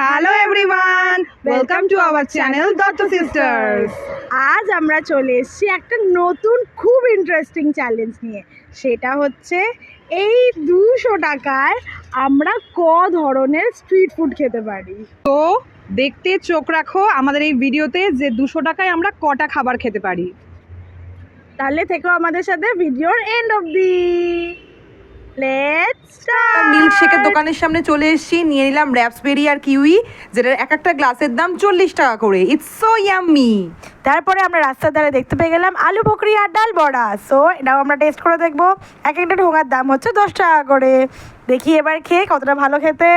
Hello everyone welcome to our channel Dutta sisters আজ আমরা চলে এসেছি একটা নতুন খুব ইন্টারেস্টিং চ্যালেঞ্জ নিয়ে। সেটা হচ্ছে এই দুশো টাকায় আমরা ক ধরনের স্ট্রিট ফুড খেতে পারি। তো দেখতে চোখ রাখো আমাদের এই ভিডিওতে যে দুশো টাকায় আমরা কটা খাবার খেতে পারি। তাহলে থেকো আমাদের সাথে ভিডিওর end of the let's milk শেকের দোকানের সামনে চলে এসেছি, নিয়ে নিলাম র্যাপসবেরি আর কিউই যেটার এক একটা গ্লাসের দাম চল্লিশ টাকা করে। ইটস সো ইয়াম্মি তারপরে আমরা রাস্তার ধারে দেখতে পেয়ে গেলাম আলু পকরি আর ডাল বড়া। সো এটাও আমরা টেস্ট করে দেখব। এক একটা ঢোঙার দাম হচ্ছে দশ টাকা করে। দেখি এবার খেয়ে কতটা ভালো খেতে।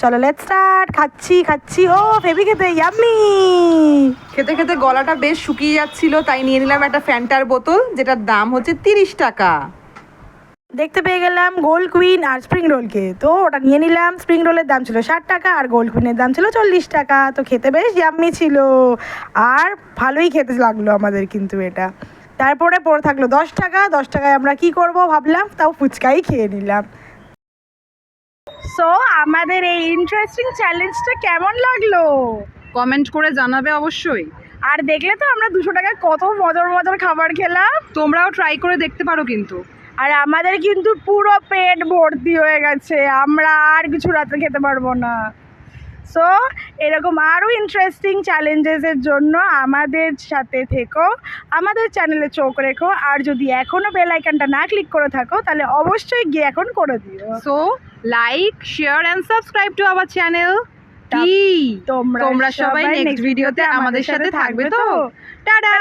চলো লেট স্টার্ট খাচ্ছি খাচ্ছি। ও ফেবি খেতে ইয়াম্মি খেতে খেতে গলাটা বেশ শুকিয়ে যাচ্ছিল, তাই নিয়ে নিলাম একটা ফ্যান্টার বোতল, যেটার দাম হচ্ছে তিরিশ টাকা। দেখতে পেয়ে গেলাম গোল্ড কুইন আর স্প্রিং রোলকে। তো ওটা নিয়ে নিলাম স্প্রিং রোলের দাম ছিল ষাট টাকা আর গোল্ড কুইনের দাম ছিল চল্লিশ টাকা। তো খেতে বেশ ইয়াম্মি ছিল। আর ভালোই খেতে লাগল আমাদের কিন্তু এটা। তারপরে পড়ে থাকল দশ টাকা। দশ টাকায় আমরা কি করব ভাবলাম তাও ফুচকাই খেয়ে নিলাম। সো আমাদের এই ইন্টারেস্টিং চ্যালেঞ্জটা কেমন লাগল? কমেন্ট করে জানাবে অবশ্যই। আর দেখলে তো আমরা দুশো টাকায় কত মজার মজার খাবার খেলাম। তোমরাও ট্রাই করে দেখতে পারো কিন্তু। আর আমাদের কিন্তু পুরো পেট ভর্তি হয়ে গেছে। আমরা আর কিছু রাতে খেতে পারব না। সো এরকম আরও ইন্টারেস্টিং চ্যালেঞ্জেসের জন্য আমাদের সাথে থেকো আমাদের চ্যানেলে চোখ রেখো আর যদি এখনও বেল আইকনটা না ক্লিক করে থাকো তাহলে অবশ্যই গিয়ে এখন করে দিও। So like share and subscribe to our channel তোমরা সবাই নেক্সট ভিডিওতে আমাদের সাথে থাকবে তো। টাটা